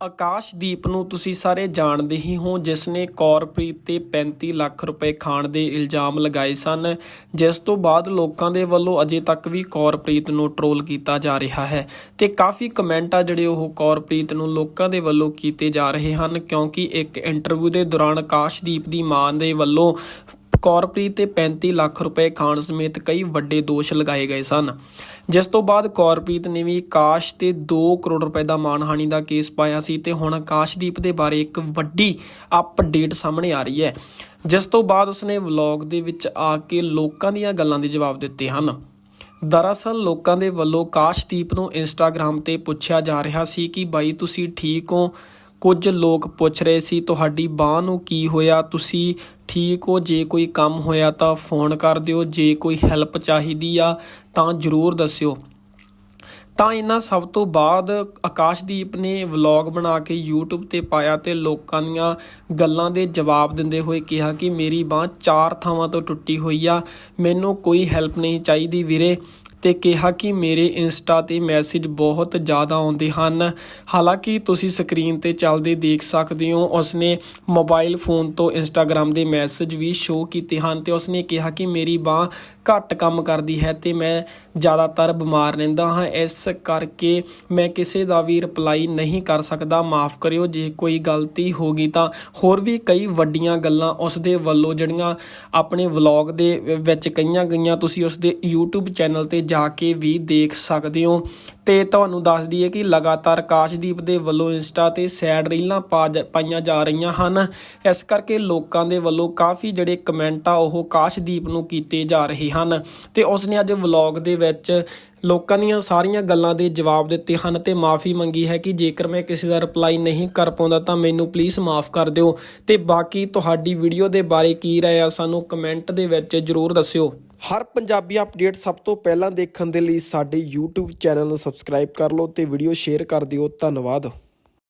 ਆਕਾਸ਼ਦੀਪ ਨੂੰ ਤੁਸੀਂ ਸਾਰੇ ਜਾਣਦੇ ਹੀ ਹੋ ਜਿਸ ਨੇ ਕੌਰਪ੍ਰੀਤ ਤੇ 35 ਲੱਖ ਰੁਪਏ ਖਾਣ ਦੇ ਇਲਜ਼ਾਮ ਲਗਾਏ ਸਨ, ਜਿਸ ਤੋਂ ਬਾਅਦ ਲੋਕਾਂ ਦੇ ਵੱਲੋਂ ਅਜੇ ਤੱਕ ਵੀ ਕੌਰਪ੍ਰੀਤ ਨੂੰ ਟਰੋਲ ਕੀਤਾ ਜਾ ਰਿਹਾ ਹੈ। ਤੇ ਕਾਫੀ ਕਮੈਂਟ ਆ ਜਿਹੜੇ ਉਹ ਕੌਰਪ੍ਰੀਤ ਨੂੰ ਲੋਕਾਂ ਦੇ ਵੱਲੋਂ ਕੀਤੇ ਜਾ ਰਹੇ ਹਨ, ਕਿਉਂਕਿ ਇੱਕ ਇੰਟਰਵਿਊ ਦੇ ਦੌਰਾਨ ਆਕਾਸ਼ਦੀਪ ਦੀ ਮਾਂ ਦੇ ਵੱਲੋਂ ਕੌਰਪ੍ਰੀਤ ਤੇ 35 ਲੱਖ ਰੁਪਏ ਖਾਣ ਸਮੇਤ ਕਈ ਵੱਡੇ ਦੋਸ਼ ਲਗਾਏ ਗਏ ਸਨ। ਜਿਸ ਤੋਂ ਬਾਅਦ ਕੌਰਪ੍ਰੀਤ ਨੇ ਵੀ ਆਕਾਸ਼ ਤੇ 2 ਕਰੋੜ ਰੁਪਏ ਦਾ ਮਾਨਹਾਨੀ ਦਾ ਕੇਸ ਪਾਇਆ ਸੀ ਤੇ ਹੁਣ ਆਕਾਸ਼ਦੀਪ ਦੇ ਬਾਰੇ ਇੱਕ ਵੱਡੀ ਅਪਡੇਟ ਸਾਹਮਣੇ ਆ ਰਹੀ ਹੈ। ਜਿਸ ਤੋਂ ਬਾਅਦ ਉਸਨੇ ਵਲੌਗ ਦੇ ਵਿੱਚ ਆ ਕੇ ਲੋਕਾਂ ਦੀਆਂ ਗੱਲਾਂ ਦੇ ਜਵਾਬ ਦਿੱਤੇ ਹਨ। ਦਰਅਸਲ ਲੋਕਾਂ ਦੇ ਵੱਲੋਂ ਕਾਸ਼ਦੀਪ ਨੂੰ ਇੰਸਟਾਗ੍ਰam ਤੇ ਪੁੱਛਿਆ ਜਾ ਰਿਹਾ ਸੀ ਕਿ ਬਾਈ ਤੁਸੀਂ ਠੀਕ ਹੋ? ਕੁਝ ਲੋਕ ਪੁੱਛ ਰਹੇ ਸੀ, ਤੁਹਾਡੀ ਬਾਹ ਨੂੰ ਕੀ ਹੋਇਆ? ਤੁਸੀਂ ਠੀਕ ਹੋ, ਜੇ ਕੋਈ ਕੰਮ ਹੋਇਆ ਤਾਂ ਫੋਨ ਕਰ ਦਿਓ, ਜੇ ਕੋਈ ਹੈਲਪ ਚਾਹੀਦੀ ਆ ਤਾਂ ਜਰੂਰ ਦੱਸਿਓ। ਤਾਂ ਇਹਨਾਂ ਸਭ ਤੋਂ ਬਾਅਦ ਆਕਾਸ਼ਦੀਪ ਨੇ ਵਲੌਗ ਬਣਾ ਕੇ YouTube ਤੇ ਪਾਇਆ ਤੇ ਲੋਕਾਂ ਦੀਆਂ ਗੱਲਾਂ ਦੇ ਜਵਾਬ ਦਿੰਦੇ ਹੋਏ ਕਿਹਾ ਕਿ ਮੇਰੀ ਬਾਹ ਚਾਰ ਥਾਵਾਂ ਤੋਂ ਟੁੱਟੀ ਹੋਈ ਆ, ਮੈਨੂੰ ਕੋਈ ਹੈਲਪ ਨਹੀਂ ਚਾਹੀਦੀ ਵੀਰੇ। ਤੇ ਕਿਹਾ ਕਿ ਮੇਰੇ ਇੰਸਟਾ ਤੇ ਮੈਸੇਜ ਬਹੁਤ ਜ਼ਿਆਦਾ ਆਉਂਦੇ ਹਨ। ਹਾਲਾਂਕਿ ਤੁਸੀਂ ਸਕਰੀਨ ਤੇ ਚੱਲਦੇ ਦੇਖ ਸਕਦੇ ਹੋ, ਉਸਨੇ ਮੋਬਾਈਲ ਫੋਨ ਤੋਂ ਇੰਸਟਾਗ੍ਰam ਦੇ ਮੈਸੇਜ ਵੀ ਸ਼ੋਅ ਕੀਤੇ ਹਨ ਤੇ ਉਸਨੇ ਕਿਹਾ ਕਿ ਮੇਰੀ ਬਾਹ ਘੱਟ ਕੰਮ ਕਰਦੀ ਹੈ ਤੇ ਮੈਂ ਜ਼ਿਆਦਾਤਰ ਬਿਮਾਰ ਰਹਿੰਦਾ ਹਾਂ। ਇਸ ਕਰਕੇ ਮੈਂ ਕਿਸੇ ਦਾ ਵੀ ਰਿਪਲਾਈ ਨਹੀਂ ਕਰ ਸਕਦਾ। ਮਾਫ ਕਰਿਓ, ਜੇ ਕੋਈ ਗਲਤੀ ਹੋ ਗਈ ਤਾਂ। ਹੋਰ ਵੀ ਕਈ ਵੱਡੀਆਂ ਗੱਲਾਂ ਉਸ ਦੇ ਵੱਲੋਂ ਜਿਹੜੀਆਂ ਆਪਣੇ ਵਲੌਗ ਦੇ ਵਿੱਚ ਕਈਆਂ ਗਈਆਂ, ਤੁਸੀਂ ਉਸ ਦੇ YouTube ਚੈਨਲ ਤੇ ਜਾ ਕੇ ਵੀ ਦੇਖ ਸਕਦੇ ਹੋ। ਤੇ ਤੁਹਾਨੂੰ ਦੱਸ ਦਈਏ ਕਿ ਲਗਾਤਾਰ ਕਾਸ਼ਦੀਪ ਦੇ ਵੱਲੋਂ ਇੰਸਟਾ ਤੇ ਸੈਡ ਰੀਲਾਂ ਪਾ ਜ- ਪਾਈਆਂ ਜਾ ਰਹੀਆਂ ਹਨ। ਇਸ ਕਰਕੇ ਲੋਕਾਂ ਦੇ ਵੱਲੋਂ ਕਾਫੀ ਜਿਹੜੇ ਕਮੈਂਟ ਆ, ਉਹ ਕਾਸ਼ਦੀਪ ਨੂੰ ਕੀਤੇ ਜਾ ਰਹੇ ਹਨ। ਤੇ ਉਸ ਨੇ ਅੱਜ ਵਲੌਗ ਦੇ ਵਿੱਚ ਲੋਕਾਂ ਦੀਆਂ ਸਾਰੀਆਂ ਗੱਲਾਂ ਦੇ ਜਵਾਬ ਦਿੱਤੇ ਹਨ ਤੇ ਮਾਫੀ ਮੰਗੀ ਹੈ ਕਿ ਜੇਕਰ ਮੈਂ ਕਿਸੇ ਦਾ ਰਿਪਲਾਈ ਨਹੀਂ ਕਰ ਪਾਉਂਦਾ ਤਾਂ ਮੈਨੂੰ ਪਲੀਜ਼ ਮਾਫ ਕਰ ਦਿਓ। ਤੇ ਬਾਕੀ ਤੁਹਾਡੀ ਵੀਡੀਓ ਦੇ ਬਾਰੇ ਕੀ ਰਾਏ ਆ ਸਾਨੂੰ ਕਮੈਂਟ ਦੇ ਵਿੱਚ ਜਰੂਰ ਦੱਸਿਓ। ਹਰ ਪੰਜਾਬੀ ਅਪਡੇਟ ਸਭ ਤੋਂ ਪਹਿਲਾਂ ਦੇਖਣ ਦੇ ਲਈ ਸਾਡੇ YouTube ਚੈਨਲ ਨੂੰ ਸਬਸਕ੍ਰਾਈਬ ਕਰ ਲਓ ਤੇ ਵੀਡੀਓ ਸ਼ੇਅਰ ਕਰ ਦਿਓ। ਧੰਨਵਾਦ।